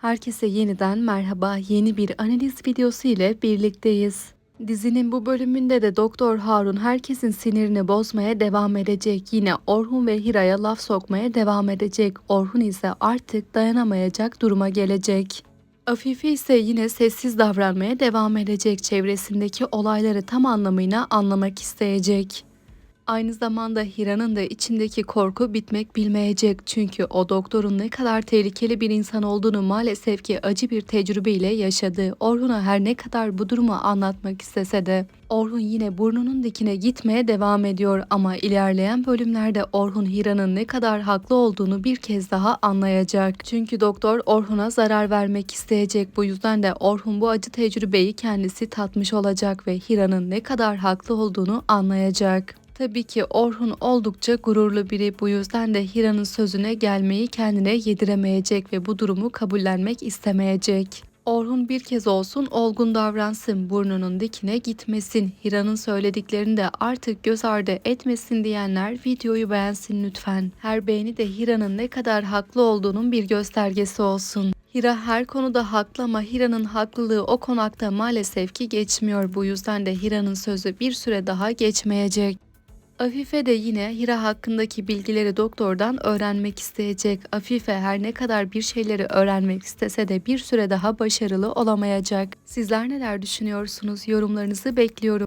Herkese yeniden merhaba. Yeni bir analiz videosu ile birlikteyiz. Dizinin bu bölümünde de Doktor Harun herkesin sinirini bozmaya devam edecek. Yine Orhun ve Hira'ya laf sokmaya devam edecek. Orhun ise artık dayanamayacak duruma gelecek. Afife ise yine sessiz davranmaya devam edecek. Çevresindeki olayları tam anlamıyla anlamak isteyecek. Aynı zamanda Hira'nın da içindeki korku bitmek bilmeyecek. Çünkü o doktorun ne kadar tehlikeli bir insan olduğunu maalesef ki acı bir tecrübeyle yaşadı. Orhun'a her ne kadar bu durumu anlatmak istese de Orhun yine burnunun dikine gitmeye devam ediyor ama ilerleyen bölümlerde Orhun Hira'nın ne kadar haklı olduğunu bir kez daha anlayacak. Çünkü doktor Orhun'a zarar vermek isteyecek. Bu yüzden de Orhun bu acı tecrübeyi kendisi tatmış olacak ve Hira'nın ne kadar haklı olduğunu anlayacak. Tabii ki Orhun oldukça gururlu biri bu yüzden de Hira'nın sözüne gelmeyi kendine yediremeyecek ve bu durumu kabullenmek istemeyecek. Orhun bir kez olsun olgun davransın, burnunun dikine gitmesin, Hira'nın söylediklerini de artık göz ardı etmesin diyenler videoyu beğensin lütfen. Her beğeni de Hira'nın ne kadar haklı olduğunun bir göstergesi olsun. Hira her konuda haklı ama Hira'nın haklılığı o konakta maalesef ki geçmiyor. Bu yüzden de Hira'nın sözü bir süre daha geçmeyecek. Afife de yine Hira hakkındaki bilgileri doktordan öğrenmek isteyecek. Afife her ne kadar bir şeyleri öğrenmek istese de bir süre daha başarılı olamayacak. Sizler neler düşünüyorsunuz? Yorumlarınızı bekliyorum.